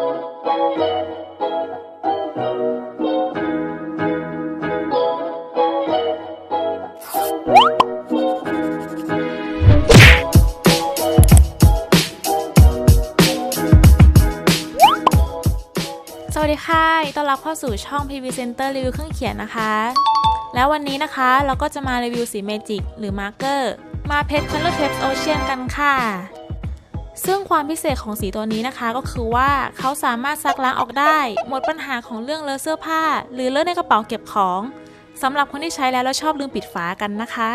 สวัสดีค่ะต้อนรับเข้าสู่ช่อง PV Center รีวิวเครื่องเขียนนะคะ แล้ววันนี้นะคะเราก็จะมารีวิวสีเมจิกหรือมาร์เกอร์ มาเพชร Color Peps Ocean กันค่ะ ซึ่งความพิเศษของสีตัวนี้นะคะก็คือว่าเขาสามารถซักล้างออกได้ หมดปัญหาของเรื่องเลอะเสื้อผ้า หรือเลอะในกระเป๋าเก็บของสำหรับคนที่ใช้แล้วแล้วชอบลืมปิดฝากันนะคะ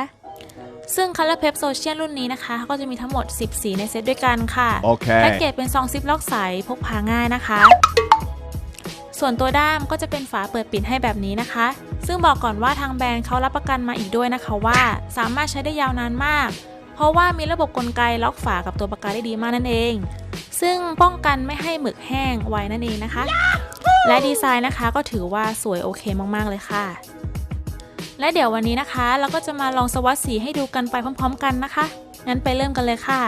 ซึ่ง Color Peps Ocean รุ่นนี้นะคะก็จะมีทั้งหมด 10 สีในเซตด้วยกันค่ะ Okay. แพ็กเกจเป็นซองซิปล็อกใสพกพาง่ายนะคะ ส่วนตัวด้ามก็จะเป็นฝาเปิดปิดให้แบบนี้นะคะ ซึ่งบอกก่อนว่าทางแบรนด์เขารับประกันมาอีกด้วยนะคะว่า สามารถใช้ได้ยาวนานมาก เพราะว่ามีระบบกลไกล็อกฝากับตัวปากกาได้ดีมากนั่นเอง ซึ่งป้องกันไม่ให้หมึกแห้งไวนั่นเองนะคะ และดีไซน์นะคะก็ถือว่าสวยโอเคมากๆเลยค่ะ และเดี๋ยววันนี้นะคะ เราก็จะมาลองสวัสดสีให้ดูกันไปพร้อม ๆ กันนะคะ งั้นไปเริ่มกันเลยค่ะ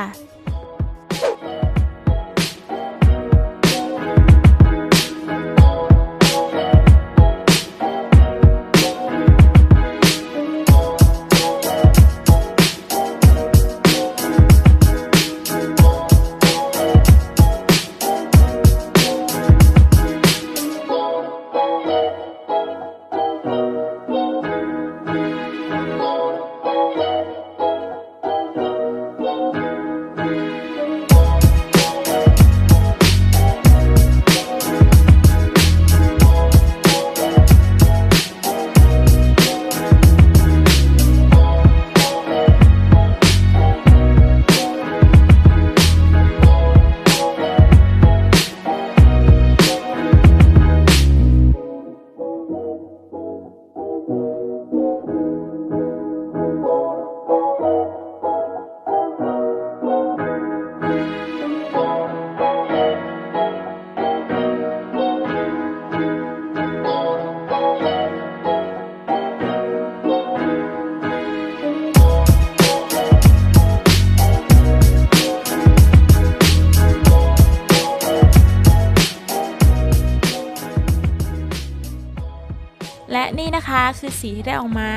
และนี่นะคะคือสีที่ได้ออกมา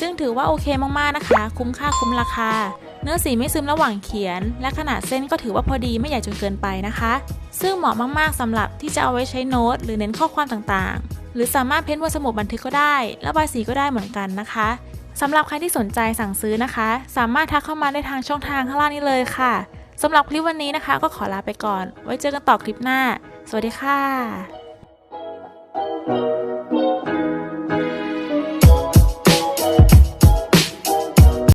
ซึ่งถือว่าโอเคมากๆนะคะ คุ้มค่าคุ้มราคา เนื้อสีไม่ซึมระหว่างเขียน และขนาดเส้นก็ถือว่าพอดีไม่ใหญ่จนเกินไปนะคะ ซึ่งเหมาะมากๆสำหรับที่จะเอาไว้ใช้โน้ต หรือเน้นข้อความต่างๆ หรือสามารถเพ้นบนสมุดบันทึกก็ได้ระบายสีก็ได้เหมือนกันนะคะสำหรับใครที่สนใจสั่งซื้อนะคะ สามารถทักเข้ามาได้ทางช่องทางข้างล่างนี้เลยค่ะสำหรับคลิปวันนี้นะคะ ก็ขอลาไปก่อน ไว้เจอกันต่อคลิปหน้า สวัสดีค่ะ